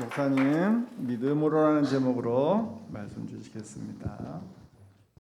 목사님 믿음으로라는 제목으로 말씀 주시겠습니다.